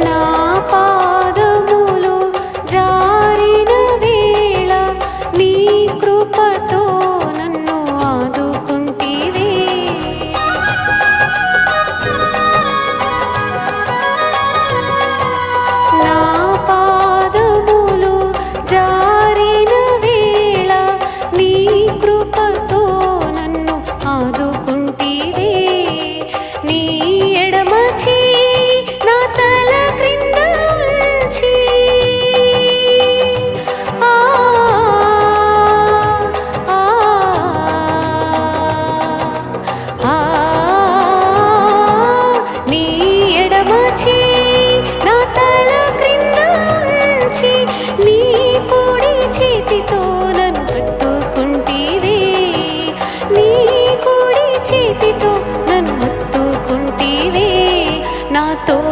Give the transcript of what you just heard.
no. నా తోడు